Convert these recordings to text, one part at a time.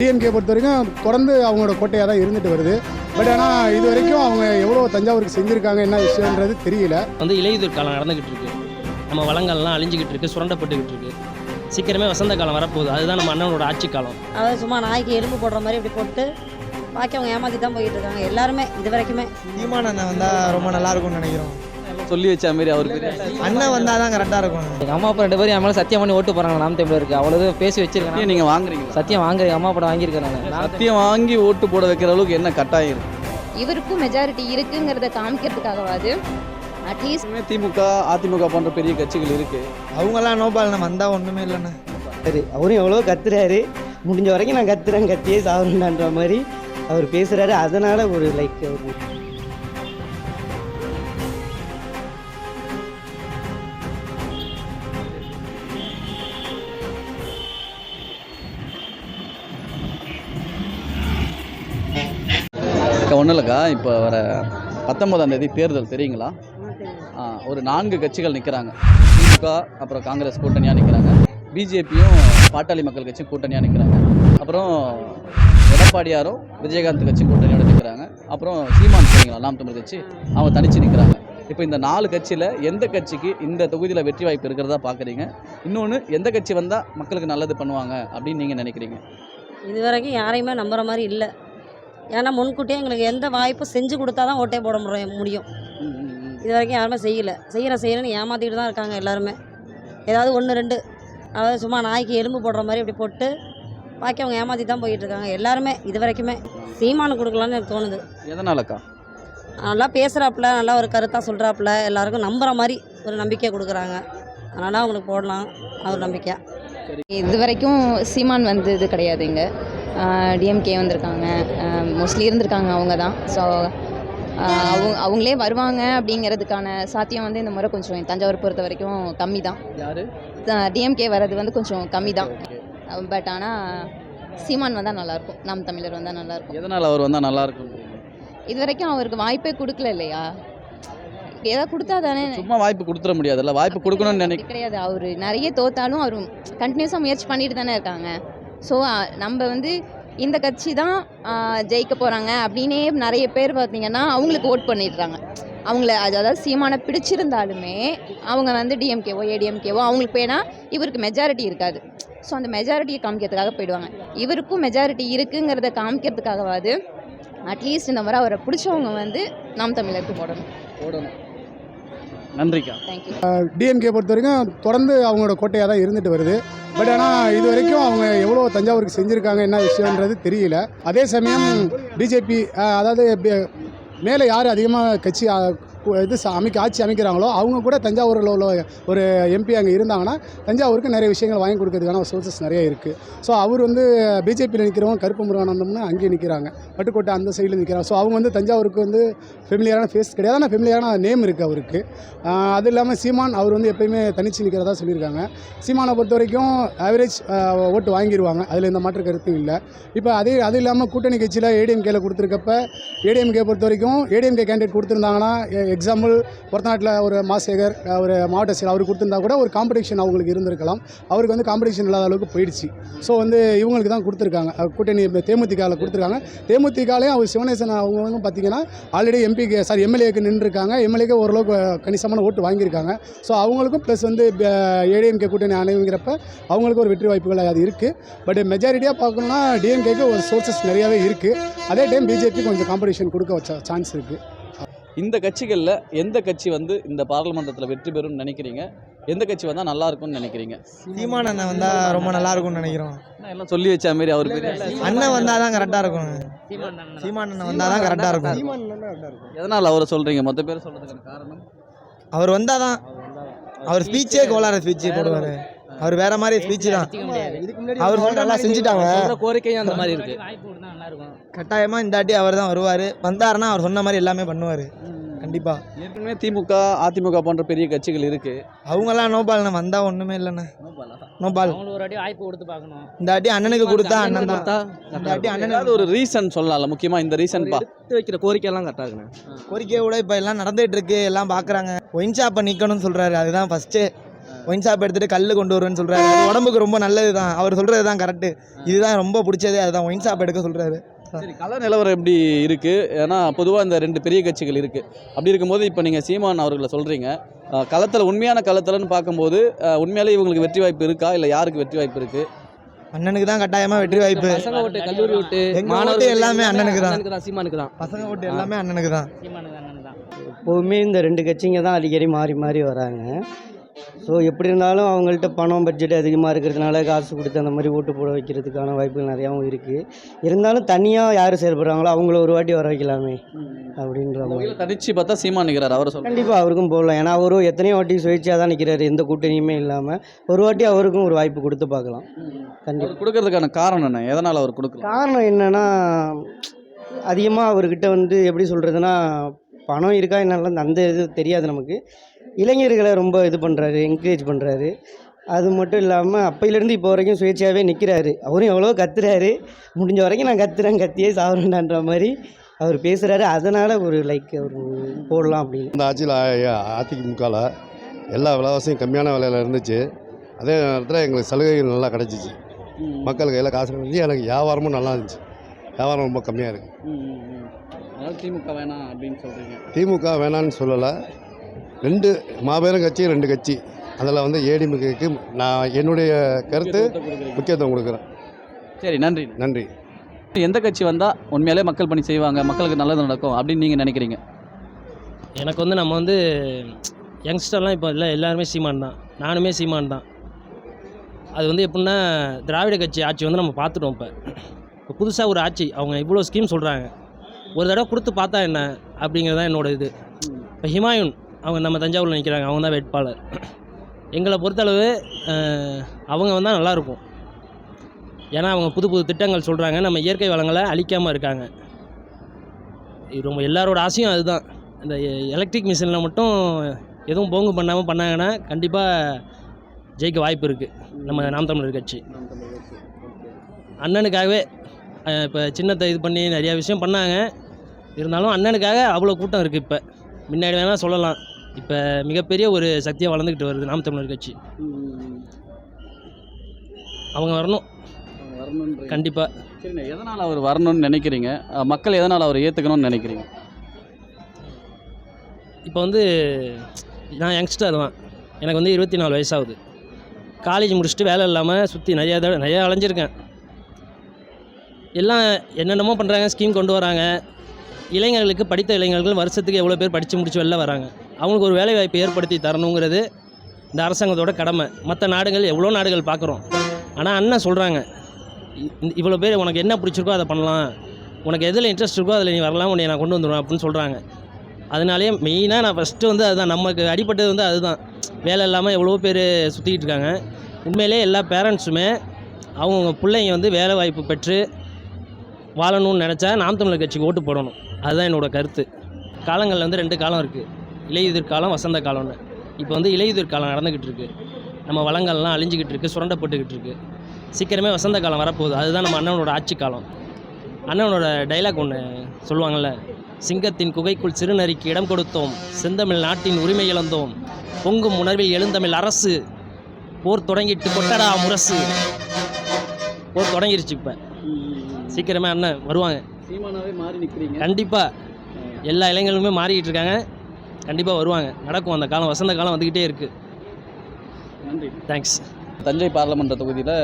DMK பொறுத்த வரைக்கும் தொடர்ந்து அவங்களோட கோட்டையாக தான் இருந்துட்டு வருது. பட் ஆனால் இது வரைக்கும் அவங்க எவ்வளோ தஞ்சாவூருக்கு செஞ்சுருக்காங்க என்ன விஷயன்றது தெரியல. வந்து இலையுதிர் காலம் நடந்துக்கிட்டு இருக்கு. நம்ம வளங்கள்லாம் அழிஞ்சிக்கிட்டு இருக்கு சுரண்டப்பட்டுக்கிட்டு இருக்கு. சீக்கிரமே வசந்த காலம் வரப்போகுது. அதுதான் நம்ம அண்ணனோட ஆட்சி காலம். அதாவது சும்மா நாய்க்கு எலும்பு போடுற மாதிரி இப்படி போட்டு பாக்கி அவங்க ஏமாத்தி தான் போயிட்டு இருக்காங்க. எல்லாருமே இது வரைக்குமே சீமான் அண்ணன் வந்தால் ரொம்ப நல்லா இருக்கும்னு நினைக்கிறோம். சொல்லி வச்ச மாதிரி அவர் பெரிய அண்ணன் வந்தால் தான் கரெக்டாக இருக்கும். எங்கள் அம்மா அப்பா ரெண்டு பேரும் என் மேலே சத்தியம் பண்ணி ஓட்டு போகிறாங்க நாம் தமிழர் இருக்கு. அவ்வளோ பேசி வச்சிருக்கேன் சத்தியம் நீங்க வாங்குறீங்க சத்தியம் வாங்குறேன் அம்மா படம் வாங்கியிருக்கேன் நான். சத்தியம் வாங்கி ஓட்டு போட வைக்கிற அளவுக்கு என்ன கட்டாயம் இவருக்கும் மெஜாரிட்டி இருக்குங்கிறத காமிக்கிறதுக்காகவாது அட்லீஸ்ட் திமுக அதிமுக போன்ற பெரிய கட்சிகள் இருக்கு. அவங்கெல்லாம் நோபால் வந்தால் ஒன்றுமே இல்லைண்ணே சரி அவரும் எவ்வளோ கத்துறாரு. முடிஞ்ச வரைக்கும் நான் கத்துறேன் கத்தியே சாகணுன்ற மாதிரி அவர் பேசுறாரு. அதனால ஒரு லைக் ஒன்றும் இல்லைக்கா இப்போ வர பத்தொன்பதாம் தேதி தேர்தல் தெரியுங்களா? ஆ, ஒரு நான்கு கட்சிகள் நிற்கிறாங்க திமுக அப்புறம் காங்கிரஸ் கூட்டணியாக நிற்கிறாங்க பிஜேபியும் பாட்டாளி மக்கள் கட்சியும் கூட்டணியாக நிற்கிறாங்க அப்புறம் எடப்பாடியாரும் விஜயகாந்த் கட்சி கூட்டணியோட நிற்கிறாங்க அப்புறம் சீமான் சரிங்களா நாம் தமிழ் கட்சி? அவங்க தனித்து நிற்கிறாங்க இப்போ இந்த நாலு கட்சியில் எந்த கட்சிக்கு இந்த தொகுதியில் வெற்றி வாய்ப்பு இருக்கிறதா பார்க்குறீங்க? இன்னொன்று எந்த கட்சி வந்தால் மக்களுக்கு நல்லது பண்ணுவாங்க அப்படின்னு நீங்கள் நினைக்கிறீங்க? இது வரைக்கும் யாரையுமே நம்புகிற மாதிரி இல்லை. ஏன்னா முன்கூட்டியே எங்களுக்கு எந்த வாய்ப்பும் செஞ்சு கொடுத்தா தான் ஓட்டே போட முடியும் முடியும். இது வரைக்கும் யாருமே செய்யலை. செய்கிற செய்கிறேன்னு ஏமாற்றிட்டு தான் இருக்காங்க எல்லாருமே. ஏதாவது ஒன்று ரெண்டு அதாவது சும்மா நாய்க்கு எலும்பு போடுற மாதிரி இப்படி போட்டு பாக்கி அவங்க ஏமாற்றி தான் போயிட்டு இருக்காங்க எல்லாருமே இது வரைக்குமே சீமானு கொடுக்கலான்னு எனக்கு தோணுது. எதனாலக்கா? நல்லா பேசுகிறாப்புல நல்லா ஒரு கருத்தாக சொல்கிறாப்புல எல்லாருக்கும் நம்புகிற மாதிரி ஒரு நம்பிக்கை கொடுக்குறாங்க. அதனால் அவங்களுக்கு போடலாம் அவர் நம்பிக்கை. இது வரைக்கும் சீமான் வந்தது கிடையாது இங்கே. டிஎம்கே வந்திருக்காங்க. மோஸ்ட்லி இருந்திருக்காங்க அவங்க தான் ஸோ அவங்க அவங்களே வருவாங்க அப்படிங்கிறதுக்கான சாத்தியம் வந்து இந்த முறை கொஞ்சம் தஞ்சாவூர் பொறுத்த வரைக்கும் கம்மி தான் யாரு டிஎம்கே வர்றது வந்து கொஞ்சம் கம்மி தான் பட் ஆனால் சீமான் வந்தால் நல்லாயிருக்கும் நாம் தமிழர் வந்தால் நல்லாயிருக்கும் எதனால் அவர் வந்தால் நல்லா இருக்கும் இது வரைக்கும் அவருக்கு வாய்ப்பே கொடுக்கல இல்லையா? ஏதாவது கொடுத்தா தானே. சும்மா வாய்ப்பு கொடுத்துட முடியாதுல்ல வாய்ப்பு கொடுக்கணும்னு நினைக்க கிடையாது. அவர் நிறைய தோத்தாலும் அவர் கண்டினியூஸாக முயற்சி பண்ணிட்டு தானே இருக்காங்க. ஸோ நம்ம வந்து இந்த கட்சி தான் ஜெயிக்க போகிறாங்க அப்படின்னே நிறைய பேர் பார்த்தீங்கன்னா அவங்களுக்கு ஓட் பண்ணிடுறாங்க. அவங்கள அது அதாவது சீமானை பிடிச்சிருந்தாலுமே அவங்க வந்து டிஎம்கேவோ ஏடிஎம்கேவோ அவங்களுக்கு போயினா இவருக்கு மெஜாரிட்டி இருக்காது. ஸோ அந்த மெஜாரிட்டியை காமிக்கிறதுக்காக போயிடுவாங்க. இவருக்கும் மெஜாரிட்டி இருக்குங்கிறத காமிக்கிறதுக்காகவாது அட்லீஸ்ட் இந்த முறை அவரை பிடிச்சவங்க வந்து நாம் தமிழருக்கு போடணும் போடணும் நன்றிக்கா. டிஎம்கே பொறுத்த வரைக்கும் தொடர்ந்து அவங்களோட கோட்டையாக தான் இருந்துட்டு வருது. பட் ஆனால் இது வரைக்கும் அவங்க எவ்வளோ தஞ்சாவூருக்கு செஞ்சுருக்காங்க என்ன விஷயன்றது தெரியல. அதே சமயம் பிஜேபி அதாவது மேலே யார் அதிகமாக கட்சி இது அமைக்க ஆட்சி அமைக்கிறாங்களோ அவங்க கூட தஞ்சாவூரில் உள்ள ஒரு எம்பி அங்கே இருந்தாங்கன்னா தஞ்சாவூருக்கு நிறைய விஷயங்கள் வாங்கி கொடுக்கறதுக்கான சோர்சஸ் நிறைய இருக்குது ஸோ அவர் வந்து பிஜேபியில் நிற்கிறவங்க கருப்பு முருகானந்தம்னு அங்கேயே நிற்கிறாங்க பட்டுக்கோட்டை அந்த சைடில் நிற்கிறாங்க ஸோ அவங்க வந்து தஞ்சாவூருக்கு வந்து ஃபெமிலியரான ஃபேஸ் கிடையாது. ஆனால் ஃபெமிலியரான நேம் இருக்குது அவருக்கு. அது இல்லாமல் சீமான் அவர் வந்து எப்பயுமே தனிச்சு நிற்கிறதா சொல்லியிருக்காங்க. சீமானை பொறுத்த வரைக்கும் ஆவரேஜ் ஓட்டு வாங்கிடுவாங்க அதில் எந்த மாற்று கருத்தும் இல்லை. இப்போ அதே அது இல்லாமல் கூட்டணி கட்சியில் ஏடிஎம்கேல கொடுத்துருக்கப்ப ஏடிஎம்கே பொறுத்த வரைக்கும் ஏடிஎம்கே கேண்டிடேட் கொடுத்துருந்தாங்கன்னா எக்ஸாம்பிள் ஒருத்தநாட்டில் ஒரு மாசேகர் ஒரு மாவட்ட செயலர் அவர் கொடுத்துருந்தா கூட ஒரு காம்படிஷன் அவங்களுக்கு இருந்திருக்கலாம். அவருக்கு வந்து காம்படிஷன் இல்லாத அளவுக்கு போயிடுச்சு. ஸோ வந்து இவங்களுக்கு தான் கொடுத்துருக்காங்க. கூட்டணி தேமுதிகாவில் கொடுத்துருக்காங்க. தேமுதிகாலையும் அவர் சிவனேசன் அவங்க வந்து பார்த்தீங்கன்னா ஆல்ரெடி எம்பிக்கு சாரி எம்எல்ஏக்கு நின்றுருக்காங்க. எம்எல்ஏக்கு ஓரளவுக்கு கணிசமான ஓட்டு வாங்கியிருக்காங்க. ஸோ அவங்களுக்கும் ப்ளஸ் வந்து ஏடிஎம்கே கூட்டணி அணைங்கிறப்ப அவங்களுக்கு ஒரு வெற்றி வாய்ப்புகள் அது இருக்குது பட் மெஜாரிட்டியாக பார்க்கணுன்னா டிஎம்கேக்கு ஒரு சோர்சஸ் நிறையாவே இருக்குது அதே டைம் பிஜேபி கொஞ்சம் காம்படிஷன் கொடுக்க வச்ச சான்ஸ் இருக்குது இந்த கட்சிகளில் எந்த கட்சி வந்து இந்த பாராளுமன்றத்தில் வெற்றி பெறும்னு நினைக்கிறீங்க? எந்த கட்சி வந்தால் நல்லா இருக்கும்னு நினைக்கிறீங்க? சீமான் அண்ணன் வந்தால் ரொம்ப நல்லா இருக்கும்னு நினைக்கிறோம். எல்லாம் சொல்லி வச்ச மாதிரி அவர் அண்ணன் வந்தால் தான் கரெக்டாக இருக்கும். சீமான் அண்ணன் வந்தால் தான் கரெக்டாக இருக்கும். எதனால் அவரை சொல்கிறீங்க மொத்த பேர் சொல்கிறதுக்கான காரணம்? அவர் வந்தால் தான். அவர் ஸ்பீச்சே கோளாறு ஸ்பீச்சு போடுவார். அவர் வேற மாதிரி ஸ்பீச்சு தான். அவர் சொல்ற நல்லா செஞ்சுட்டாங்க. கோரிக்கையும் அந்த மாதிரி இருக்கு. கட்டாயமாக இந்த வாட்டி அவர் தான் வருவார். வந்தாருன்னா அவர் சொன்ன மாதிரி எல்லாமே பண்ணுவார். கண்டிப்பாக ஏற்கனவே திமுக அதிமுக போன்ற பெரிய கட்சிகள் இருக்கு. அவங்கெல்லாம் நோபால்ண்ணே வந்தால் ஒன்றுமே இல்லைண்ணே. நோபால் அவங்களுக்கு ஒரு வாட்டி வாய்ப்பு கொடுத்து பார்க்கணும். இந்த வாட்டி அண்ணனுக்கு கொடுத்தா அண்ணன் தான். இந்த ஏதாவது அண்ணனுக்கு ஒரு ரீசன் சொல்லலாம்ல முக்கியமாக இந்த ரீசன் பா. எடுத்து வைக்கிற கோரிக்கையெல்லாம் கரெக்டாக இருக்குண்ணே. கோரிக்கையை விட இப்போ எல்லாம் நடந்துட்டு இருக்கு எல்லாம் பார்க்குறாங்க ஒயின் ஷாப்பை நிற்கணும்னு சொல்கிறாரு அதுதான் ஃபஸ்ட்டு ஒயின் ஷாப் எடுத்துகிட்டு கல் கொண்டு வருவேன்னு சொல்கிறாரு உடம்புக்கு ரொம்ப நல்லது தான் அவர் சொல்கிறது தான் கரெக்டு இதுதான் ரொம்ப பிடிச்சதே. அதுதான் ஒயின் ஷாப் எடுக்க சொல்கிறாரு சரி. கள நிலவரம் எப்படி இருக்குது ஏன்னா பொதுவாக இந்த ரெண்டு பெரிய கட்சிகள் இருக்குது அப்படி இருக்கும்போது இப்போ நீங்கள் சீமான் அவர்களை சொல்கிறீங்க களத்தில் உண்மையான களத்தில்னு பார்க்கும்போது உண்மையாலே இவங்களுக்கு வெற்றி வாய்ப்பு இருக்கா? இல்லை யாருக்கு வெற்றி வாய்ப்பு இருக்குது அண்ணனுக்கு தான் கட்டாயமாக வெற்றி வாய்ப்பு. பசங்க ஓட்டு கல்லூரி ஓட்டு மாணவர்கள் எல்லாமே அண்ணனுக்கு தான். அண்ணனுக்கு தான் சீமானுக்கு தான். பசங்க ஓட்டு எல்லாமே அண்ணனுக்கு தான். எப்போவுமே இந்த ரெண்டு கட்சிங்க தான் அடிக்கடி மாறி மாறி வராங்க. ஸோ எப்படி இருந்தாலும் அவங்கள்ட்ட பணம் பட்ஜெட் அதிகமாக இருக்கிறதுனால காசு கொடுத்து அந்த மாதிரி ஓட்டு போட வைக்கிறதுக்கான வாய்ப்புகள் நிறையாவும் இருக்குது இருந்தாலும் தனியாக யார் செயல்படுறாங்களோ அவங்கள ஒரு வாட்டி வர வைக்கலாமே அப்படின்ற மாதிரி. தனிச்சு பார்த்தா சீமான் நிற்கிறார் அவரை கண்டிப்பாக அவருக்கும் போடலாம் ஏன்னா அவரும் எத்தனையோ வாட்டி சுயேட்சையாக தான் நிற்கிறாரு எந்த கூட்டணியுமே இல்லாமல் ஒரு வாட்டி அவருக்கும் ஒரு வாய்ப்பு கொடுத்து பார்க்கலாம். கண்டிப்பாக கொடுக்கறதுக்கான காரணம் என்ன? எதனால் அவர் கொடுக்கல? காரணம் என்னன்னா அதிகமாக அவர்கிட்ட வந்து எப்படி சொல்கிறதுனா பணம் இருக்கா என்னலாம் அந்த இது தெரியாது நமக்கு. இளைஞர்களை ரொம்ப இது பண்ணுறாரு என்கரேஜ் பண்ணுறாரு அது மட்டும் இல்லாமல் அப்பையிலேருந்து இப்போ வரைக்கும் சுயேட்சையாகவே நிற்கிறாரு அவரும் எவ்வளோ கத்துறாரு. முடிஞ்ச வரைக்கும் நான் கத்துறேன் கத்தியே சாவரேன்டான்ற மாதிரி அவர் பேசுகிறாரு அதனால் ஒரு லைக் அவர் போடலாம் அப்படின்னு. இந்த ஆட்சியில் அதிமுகவில் எல்லா விலைவாசியும் கம்மியான விலையில் இருந்துச்சு. அதே நேரத்தில் எங்களுக்கு சலுகைகள் நல்லா கிடச்சிச்சு. மக்கள் கையில் காசு இருந்துச்சு எனக்கு வியாபாரமும் நல்லா இருந்துச்சு. வியாபாரம் ரொம்ப கம்மியாக இருக்குது திமுக வேணாம் அப்படின்னு சொல்கிறீங்க திமுக வேணான்னு சொல்லலை. ரெண்டு மாபெரும் கட்சி ரெண்டு கட்சி. அதில் வந்து ஏடிமுகக்கு நான் என்னுடைய கருத்து முக்கியத்துவம் கொடுக்குறேன். சரி நன்றி. நன்றி. எந்த கட்சி வந்தால் உண்மையாலே மக்கள் பணி செய்வாங்க மக்களுக்கு நல்லது நடக்கும் அப்படின்னு நீங்கள் நினைக்கிறீங்க? எனக்கு வந்து நம்ம வந்து யங்ஸ்டர்லாம் இப்போ இல்லை எல்லாருமே சீமான் தான். நானுமே சீமான் தான். அது வந்து எப்படின்னா திராவிட கட்சி ஆட்சி வந்து நம்ம பார்த்துட்டோம் இப்போ. இப்போ புதுசாக ஒரு ஆட்சி அவங்க இவ்வளோ ஸ்கீம் சொல்கிறாங்க ஒரு தடவை கொடுத்து பார்த்தா என்ன? அப்படிங்கிறது தான் என்னோட இது. இப்போ ஹிமாயுன் அவங்க நம்ம தஞ்சாவூரில் நிற்கிறாங்க அவங்க தான் வேட்பாளர். எங்களை பொறுத்தளவு அவங்க வந்தால் நல்லாயிருக்கும் ஏன்னா அவங்க புது புது திட்டங்கள் சொல்கிறாங்க நம்ம இயற்கை வளங்களை அழிக்காமல் இருக்காங்க. இது ரொம்ப எல்லாரோட ஆசையும் அதுதான். இந்த எலக்ட்ரிக் மிஷினில் மட்டும் எதுவும் போங்கு பண்ணாமல் பண்ணாங்கன்னா கண்டிப்பாக ஜெயிக்க வாய்ப்பு இருக்குது நம்ம நாம் தமிழர் கட்சி. அண்ணனுக்காகவே இப்போ சின்னத்தை இது பண்ணி நிறையா விஷயம் பண்ணாங்க. இருந்தாலும் அண்ணனுக்காக அவ்வளோ கூட்டம் இருக்குது இப்போ. முன்னாடி வேணால் சொல்லலாம். இப்போ மிகப்பெரிய ஒரு சக்தியாக வளர்ந்துக்கிட்டு வருது நாம் தமிழர் கட்சி. அவங்க வரணும். கண்டிப்பாக சரிண்ணே எதனால் அவர் வரணும்னு நினைக்கிறீங்க? மக்கள் எதனால் அவர் ஏற்றுக்கணும்னு நினைக்கிறீங்க? இப்போ வந்து நான் யங்ஸ்டர் தான் எனக்கு வந்து இருபத்தி நாலு வயசாகுது. காலேஜ் முடிச்சுட்டு வேலை இல்லாமல் சுற்றி நிறையா தடவை நிறையா அலைஞ்சிருக்கேன். எல்லாம் என்னென்னமோ பண்ணுறாங்க ஸ்கீம் கொண்டு வராங்க. இளைஞர்களுக்கு படித்த இளைஞர்கள் வருஷத்துக்கு எவ்வளோ பேர் படித்து முடிச்சு வெளில வராங்க. அவங்களுக்கு ஒரு வேலைவாய்ப்பு ஏற்படுத்தி தரணுங்கிறது இந்த அரசாங்கத்தோட கடமை. மற்ற நாடுகள் எவ்வளோ நாடுகள் பார்க்குறோம். ஆனால் அண்ணன் சொல்கிறாங்க இவ்வளோ பேர் உனக்கு என்ன பிடிச்சிருக்கோ அதை பண்ணலாம். உனக்கு எதில் இன்ட்ரெஸ்ட் இருக்கோ அதில் நீ வரலாம். உன்னை நான் கொண்டு வந்துடுவேன் அப்படின்னு சொல்கிறாங்க அதனாலேயே மெயினாக நான் ஃபஸ்ட்டு வந்து அதுதான். நமக்கு அடிப்பட்டது வந்து அதுதான். வேலை இல்லாமல் எவ்வளோ பேர் சுற்றிக்கிட்டு இருக்காங்க. உண்மையிலே எல்லா பேரண்ட்ஸுமே அவங்கவுங்க பிள்ளைங்க வந்து வேலை வாய்ப்பு பெற்று வாழணும்னு நினச்சா நாம் தமிழர் கட்சிக்கு ஓட்டு போடணும். அதுதான் என்னோடய கருத்து. காலங்களில் வந்து ரெண்டு காலம் இருக்குது இலையுதிர் காலம் வசந்த காலம்னு. இப்போ வந்து இலையுதிர் காலம் நடந்துக்கிட்டு இருக்கு நம்ம வளங்கள்லாம் அழிஞ்சிக்கிட்டு இருக்கு சுரண்டப்பட்டுக்கிட்டு இருக்கு. சீக்கிரமே வசந்த காலம் வரப்போகுது. அதுதான் நம்ம அண்ணனோட ஆட்சி காலம். அண்ணனோட டைலாக் ஒன்று சொல்லுவாங்கள்ல சிங்கத்தின் குகைக்குள் சிறுநரிக்கு இடம் கொடுத்தோம். செந்தமிழ் நாட்டின் உரிமை இழந்தோம். பொங்கும் உணர்வில் எழுந்தமிழ் அரசு. போர் தொடங்கிட்டு கொட்டடா முரசு. போர் தொடங்கிருச்சு இப்போ. சீக்கிரமே அண்ணன் வருவாங்க. கண்டிப்பாக எல்லா இளைஞர்களுமே மாறிக்கிட்டு இருக்காங்க. கண்டிப்பாக வருவாங்க. நடக்கும். அந்த காலம் வசந்த காலம் வந்துக்கிட்டே இருக்குது நன்றி. தேங்க்ஸ் தஞ்சை பாராளுமன்ற தொகுதியில்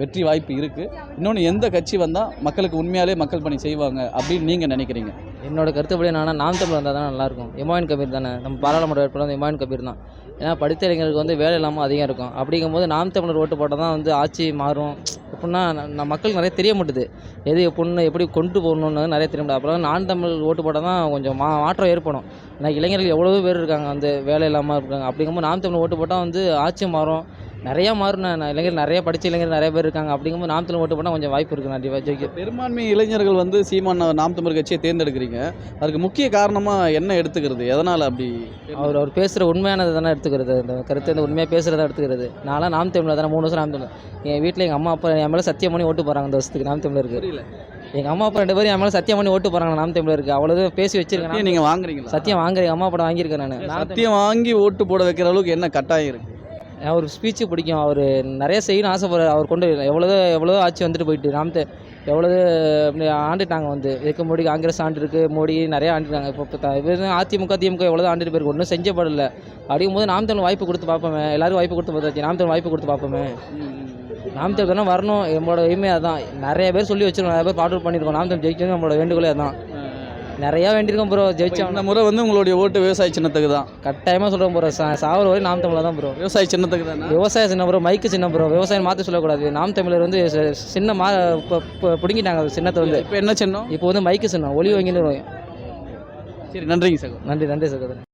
வெற்றி வாய்ப்பு இருக்குது இன்னொன்று எந்த கட்சி வந்தால் மக்களுக்கு உண்மையாலே மக்கள் பணி செய்வாங்க அப்படின்னு நீங்கள் நினைக்கிறீங்க? என்னோட கருத்துப்படி என்னன்னா நாம் தமிழ் வந்தால் தான் நல்லாயிருக்கும். இமாயின் கபீர் தானே. நம்ம பாராளுமன்ற வேட்பாளர் வந்து இமாயின் கபீர் தான். ஏன்னா படித்த இளைஞர்களுக்கு வந்து வேலை இல்லாமல் அதிகம் இருக்கும். அப்படிங்கும்போது நாம் தமிழர் ஓட்டு போட்டால் தான் வந்து ஆட்சி மாறும். எப்படின்னா நம்ம மக்களுக்கு நிறைய தெரிய மாட்டுது. எது எப்படின்னு எப்படி கொண்டு போகணுன்னு நிறைய தெரிய மாட்டேன் அப்புறம் நான் தமிழ் ஓட்டு போட்டால் தான் கொஞ்சம் மா மாற்றம் ஏற்படும். ஏன்னா இளைஞர்கள் எவ்வளோ பேர் இருக்காங்க வந்து வேலை இல்லாமல் இருக்காங்க. அப்படிங்கும்போது நாம் தமிழ் ஓட்டு போட்டால் வந்து ஆட்சி மாறும். நிறையா மாறும் நான் இளைஞர் நிறைய படித்த இளைஞர் நிறைய பேர் இருக்காங்க. அப்படிங்கும்போது நாம் தமிழ் ஓட்டு போட்டால் கொஞ்சம் வாய்ப்பு இருக்குது நான் ஜெயிக்க பெரும்பான்மை இளைஞர்கள் வந்து சீமான் நாம் தமிழ் கட்சியை தேர்ந்தெடுக்கிறீங்க. அதுக்கு முக்கிய காரணமாக என்ன எடுத்துக்கிறது? எதனால் அப்படி? அவர் அவர் பேசுகிற உண்மையானது தானே எடுத்துக்கிறது. அந்த கருத்து வந்து உண்மையாக பேசுகிறத எடுத்துக்கிறது. நான்லாம் நாம் தமிழில் தானே. மூணு வருஷம் நாம் தமிழ் என் வீட்டில் எங்கள் அம்மா அப்பா என் மேலே சத்தியம் பண்ணி ஓட்டு போகிறாங்க இந்த வருஷத்துக்கு நாம் தமிழருக்கு. புரியல. எங்கள் அம்மா அப்பா ரெண்டு பேரும் என் மேலே சத்தியம் பண்ணி ஓட்டு போகிறாங்க நாம் தமிழருக்கு. அவ்வளோதான் பேசி வச்சிருக்கேன். நீங்கள் வாங்குறீங்களா? சத்தியம் வாங்குறேன் எங்கள் அம்மா அப்பா வாங்கியிருக்கேன் நான். சத்தியம் வாங்கி ஓட்டு போட வைக்கிற அளவுக்கு என்ன கட்டாயம் இருக்குது அவர் ஸ்பீச்சு பிடிக்கும். அவர் நிறைய செய்யணும்னு ஆசைப்படுறாரு அவர் கொண்டு எவ்வளோதோ எவ்வளோ ஆட்சி வந்துட்டு போயிட்டு நாம் எவ்வளோது அப்படி ஆண்டுட்டாங்க வந்து. இதுக்கு மோடி காங்கிரஸ் ஆண்டிருக்கு மோடி நிறைய ஆண்டுட்டாங்க. இப்போ இப்போ இவர் அதிமுக திமுக எவ்வளோ ஆண்டுட்டு போயிருக்கு. ஒன்றும் செஞ்சப்படல அப்படிங்கும் போது நாம் தமிழ் வாய்ப்பு கொடுத்து பார்ப்போமே. எல்லோரும் வாய்ப்பு கொடுத்து பார்த்தாச்சு. நாம் தமிழ் வாய்ப்பு கொடுத்து பார்ப்போமே. நாம் தமிழ் தானே வரணும். நம்மளோட எய்மே அதான். நிறைய பேர் சொல்லி வச்சிருக்கோம். நிறைய பேர் பாட்டு பண்ணியிருக்கோம் நாம் தமிழ் ஜெயிக்கணும் நம்மளோட வேண்டுகோளே அதான். நிறையா வேண்டியிருக்கோம் ப்ரோ இப்போ ஜெயிச்சா இந்த முறை வந்து உங்களுடைய ஓட்டு விவசாய சின்னத்துக்கு தான். கட்டாயமாக சொல்கிறோம் ப்ரோ சா சாவர வரை நாம் தமிழில் தான் ப்ரோ விவசாய சின்னத்துக்கு தானே? விவசாய சின்ன ப்ரோ மைக்கு சின்ன ப்ரோ விவசாயம் மாற்றி சொல்லக்கூடாது. நாம் தமிழர் வந்து சின்ன மா பிடுங்கிட்டாங்க சின்னத்தை வந்து. இப்போ என்ன சின்னம்? இப்போ வந்து மைக்கு சின்னம். ஒளி வாங்கின்னு சரி நன்றிங்க சார் நன்றி நன்றி சகோதரன்